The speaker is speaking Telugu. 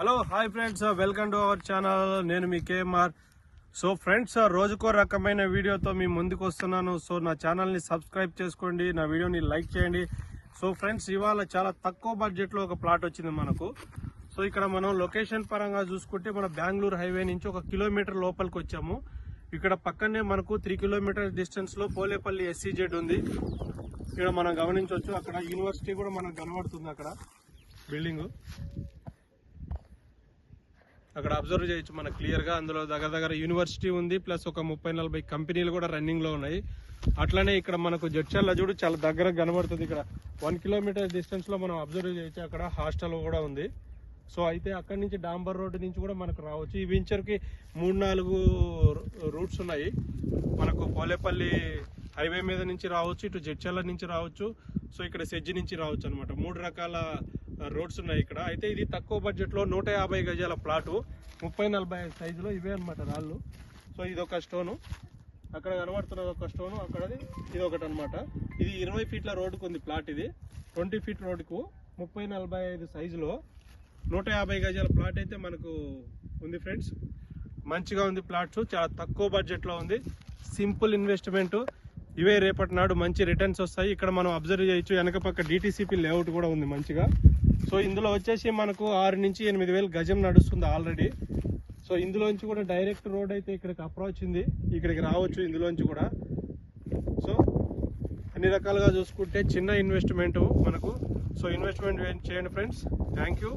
Hello hi friends welcome to our channel నేను మీ కేఎంఆర్ సో ఫ్రెండ్స్ రోజుకో రకమైన వీడియోతో మీ ముందుకు వస్తున్నాను. సో నా ఛానల్ని సబ్స్క్రైబ్ చేసుకోండి నా వీడియోని లైక్ చేయండి. సో ఫ్రెండ్స్ ఇవాళ చాలా తక్కువ బడ్జెట్లో ఒక ప్లాట్ వచ్చింది మనకు. సో ఇక్కడ మనం లొకేషన్ పరంగా చూసుకుంటే మన బెంగళూరు హైవే నుంచి ఒక కిలోమీటర్ లోపలికి వచ్చాము. ఇక్కడ పక్కనే మనకు త్రీ కిలోమీటర్ డిస్టెన్స్లో పోలేపల్లి ఎస్సీజెడ్ ఉంది. ఇక్కడ మనం గమనించవచ్చు అక్కడ యూనివర్సిటీ కూడా మనకు కనబడుతుంది అక్కడ. బిల్డింగ్ అక్కడ అబ్జర్వ్ చేయొచ్చు మనకు క్లియర్గా అందులో దగ్గర దగ్గర యూనివర్సిటీ ఉంది ప్లస్ ఒక ముప్పై నలభై కంపెనీలు కూడా రన్నింగ్లో ఉన్నాయి. అట్లనే ఇక్కడ మనకు జడ్చర్ల చూడు చాలా దగ్గర కనబడుతుంది ఇక్కడ. వన్ కిలోమీటర్ డిస్టెన్స్లో మనం అబ్జర్వ్ చేయొచ్చు అక్కడ. హాస్టల్ కూడా ఉంది. సో అయితే అక్కడి నుంచి డాంబర్ రోడ్డు నుంచి కూడా మనకు రావచ్చు. ఈ వెంచర్కి మూడు నాలుగు రూట్స్ ఉన్నాయి. మనకు పోలేపల్లి హైవే మీద నుంచి రావచ్చు ఇటు జడ్చల్ల నుంచి రావచ్చు సో ఇక్కడ సెజ్జి నుంచి రావచ్చు అనమాట మూడు రకాల రోడ్స్ ఉన్నాయి ఇక్కడ. అయితే ఇది తక్కువ బడ్జెట్లో నూట యాభై గజాల ప్లాటు. ముప్పై నలభై సైజులో ఇవే అనమాట రాళ్ళు. సో ఇది ఒక స్టోను. అక్కడ కనబడుతున్నది ఒక స్టోను అక్కడది ఇది ఒకటి అనమాట ఇది ఇరవై ఫీట్ల రోడ్డుకు ఉంది ప్లాట్ ఇది. ట్వంటీ ఫీట్ రోడ్డుకు ముప్పై నలభై ఐదు సైజులో నూట యాభై గజాల ప్లాట్ అయితే మనకు ఉంది ఫ్రెండ్స్. మంచిగా ఉంది ప్లాట్స్ చాలా తక్కువ బడ్జెట్లో ఉంది. Simple investment. ఇవే రేపటి నాడు మంచి రిటర్న్స్ వస్తాయి. ఇక్కడ మనం అబ్జర్వ్ చేయొచ్చు వెనక పక్క డిటీసీపీ లేఅవుట్ కూడా ఉంది మంచిగా. సో ఇందులో వచ్చేసి మనకు ఆరు నుంచి ఎనిమిది వేలు గజం నడుస్తుంది ఆల్రెడీ సో ఇందులోంచి కూడా డైరెక్ట్ రోడ్ అయితే ఇక్కడికి అప్రోచ్ ఉంది. ఇక్కడికి రావచ్చు ఇందులోంచి కూడా. సో అన్ని రకాలుగా చూసుకుంటే చిన్న ఇన్వెస్ట్మెంట్ మనకు. సో ఇన్వెస్ట్మెంట్ చేయండి ఫ్రెండ్స్ థ్యాంక్ యూ